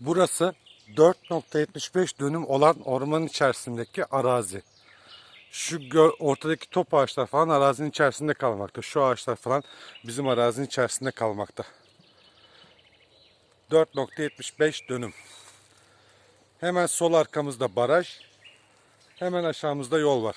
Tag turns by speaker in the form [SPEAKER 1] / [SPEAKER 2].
[SPEAKER 1] Burası 4.75 dönüm olan ormanın içerisindeki arazi. Şu ortadaki top ağaçlar falan arazinin içerisinde kalmakta. Şu ağaçlar falan bizim arazinin içerisinde kalmakta. 4.75 dönüm. Hemen sol arkamızda baraj. Hemen aşağımızda yol var.